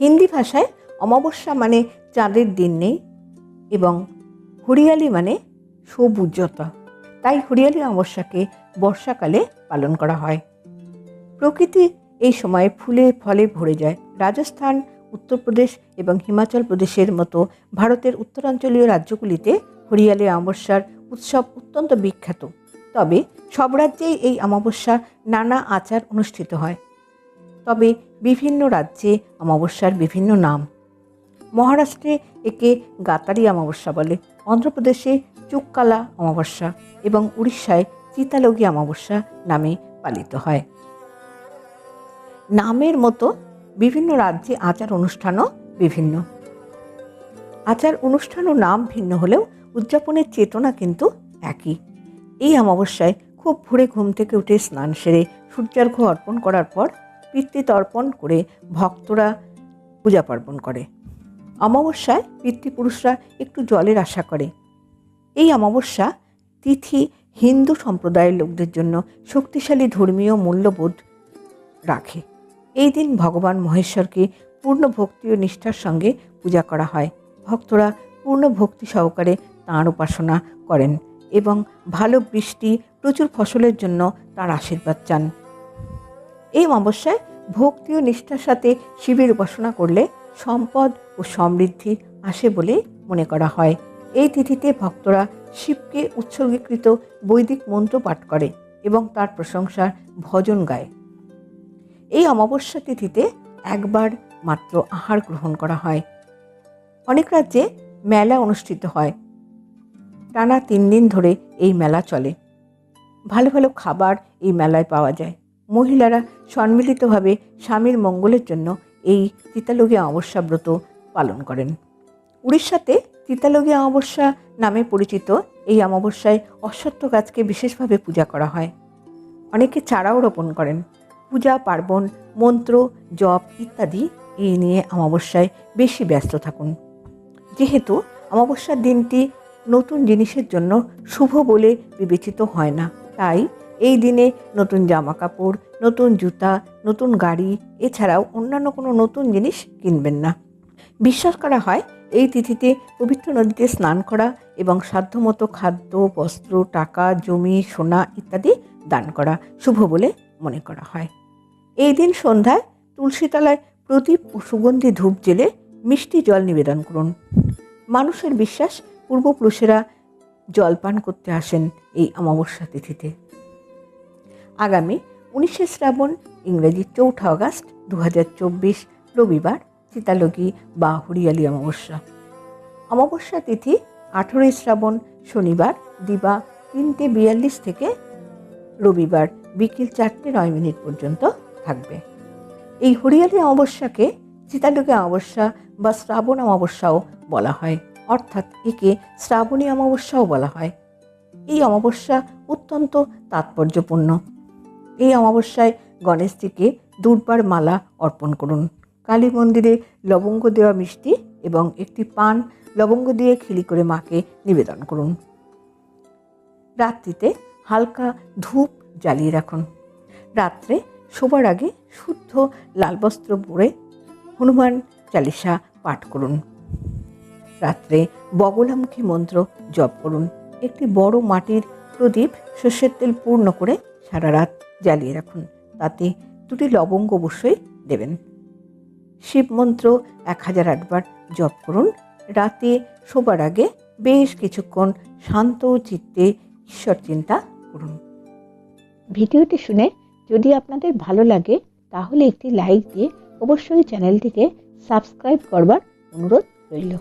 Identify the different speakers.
Speaker 1: হিন্দি ভাষায় অমাবস্যা মানে চাঁদের দিন নেই এবং হরিয়ালি মানে সবুজতা। তাই হরিয়ালি অমাবস্যাকে বর্ষাকালে পালন করা হয়। প্রকৃতি এই সময় ফুলে, ফলে ভরে যায়। রাজস্থান উত্তরপ্রদেশ এবং হিমাচল প্রদেশের মতো ভারতের উত্তরাঞ্চলীয় রাজ্যগুলিতে হরিয়ালি অমাবস্যার উৎসব অত্যন্ত বিখ্যাত। তবে সব রাজ্যেই এই অমাবস্যা নানা আচার অনুষ্ঠিত হয়। তবে বিভিন্ন রাজ্যে অমাবস্যার বিভিন্ন নাম। মহারাষ্ট্রে একে গাতারি অমাবস্যা বলে, অন্ধ্রপ্রদেশে চুক্কালা অমাবস্যা এবং উড়িষ্যায় চিতালগি অমাবস্যা নামে পালিত হয়। নামের মতো বিভিন্ন রাজ্যে আচার অনুষ্ঠানও বিভিন্ন। আচার অনুষ্ঠান ও নাম ভিন্ন হলেও উদযাপনের চেতনা কিন্তু একই। এই অমাবস্যায় খুব ভোরে ঘুম থেকে উঠে স্নান সেরে সূর্যার্ঘ্য অর্পণ করার পর পিতৃতর্পণ করে ভক্তরা পূজা পার্বণ করে। অমাবস্যায় পিতৃপুরুষরা একটু জলের আশা করে। এই অমাবস্যা তিথি হিন্দু সম্প্রদায়ের লোকদের জন্য শক্তিশালী ধর্মীয় মূল্যবোধ রাখে। এই দিন ভগবান মহেশ্বরকে পূর্ণ ভক্তি ও নিষ্ঠার সঙ্গে পূজা করা হয়। ভক্তরা পূর্ণ ভক্তি সহকারে তাঁর উপাসনা করেন এবং ভালো বৃষ্টি, প্রচুর ফসলের জন্য তার আশীর্বাদ চান। এই অমাবস্যায় ভক্তি ও নিষ্ঠার সাথে শিবের উপাসনা করলে সম্পদ ও সমৃদ্ধি আসে বলে মনে করা হয়। এই তিথিতে ভক্তরা শিবকে উৎসর্গীকৃত বৈদিক মন্ত্র পাঠ করে এবং তার প্রশংসার ভজন গায়। এই অমাবস্যা তিথিতে একবার মাত্র আহার গ্রহণ করা হয়। অনেক রাজ্যে মেলা অনুষ্ঠিত হয়। টানা তিন দিন ধরে এই মেলা চলে। ভালো ভালো খাবার এই মেলায় পাওয়া যায়। মহিলারা সম্মিলিতভাবে স্বামীর মঙ্গলের জন্য এই চিতালগী অমাবস্যা ব্রত পালন করেন। উড়িষ্যাতে চিতালগী অমাবস্যা নামে পরিচিত এই অমাবস্যায় অশ্বত্থ গাছকে বিশেষভাবে পূজা করা হয়। অনেকে চারাও রোপণ করেন। পূজা, পার্বণ, মন্ত্র, জপ ইত্যাদি এই নিয়ে অমাবস্যায় বেশি ব্যস্ত থাকুন। যেহেতু অমাবস্যার দিনটি নতুন জিনিসের জন্য শুভ বলে বিবেচিত হয় না। তাই এই দিনে নতুন জামা কাপড় নতুন জুতা, নতুন গাড়ি, এছাড়াও অন্যান্য কোনো নতুন জিনিস কিনবেন না। বিশ্বাস করা হয় এই তিথিতে পবিত্র নদীতে স্নান করা এবং সাধ্যমতো খাদ্য, বস্ত্র, টাকা, জমি, সোনা ইত্যাদি দান করা শুভ বলে মনে করা হয়। এই দিন সন্ধ্যায় তুলসীতলায় প্রদীপ ও সুগন্ধি ধূপ জেলে মিষ্টি জল নিবেদন করুন। মানুষের বিশ্বাস, পূর্বপুরুষেরা জলপান করতে আসেন এই অমাবস্যা তিথিতে। আগামী উনিশে শ্রাবণ, ইংরেজি চৌঠা আগস্ট দু হাজার চব্বিশ, রবিবার, চিতালগি বা হরিয়ালি অমাবস্যা। অমাবস্যা তিথি আঠেরোই শ্রাবণ, শনিবার, দিবা তিনটে বিয়াল্লিশ থেকে রবিবার বিকেল চারটে নয় মিনিট পর্যন্ত থাকবে। এই হরিয়ালি অমাবস্যাকে চিতালগি অমাবস্যা বা শ্রাবণ অমাবস্যাও বলা হয়। অর্থাৎ একে শ্রাবণী অমাবস্যাও বলা হয়। এই অমাবস্যা অত্যন্ত তাৎপর্যপূর্ণ। এই অমাবস্যায় গণেশজিকে দুর্বার মালা অর্পণ করুন। কালী মন্দিরে লবঙ্গ দেওয়া মিষ্টি এবং একটি পান লবঙ্গ দিয়ে খিলি করে মাকে নিবেদন করুন। রাত্রিতে হালকা ধূপ জ্বালিয়ে রাখুন। রাত্রে শোবার আগে শুদ্ধ লাল বস্ত্র পরে হনুমান চালিসা পাঠ করুন। রাত্রে বগলামুখী মন্ত্র জপ করুন। একটি বড় মাটির প্রদীপ সর্ষের তেল পূর্ণ করে সারা রাত জ্বালিয়ে রাখুন। তাতে দুটি লবঙ্গ অবশ্যই দেবেন। শিব মন্ত্র এক হাজার আটবার জপ করুন। রাতে শোবার আগে বেশ কিছুক্ষণ শান্ত চিত্তে ঈশ্বর চিন্তা করুন। ভিডিওটি শুনে যদি আপনাদের ভালো লাগে, তাহলে একটি লাইক দিয়ে অবশ্যই চ্যানেলটিকে সাবস্ক্রাইব করবার অনুরোধ রইল।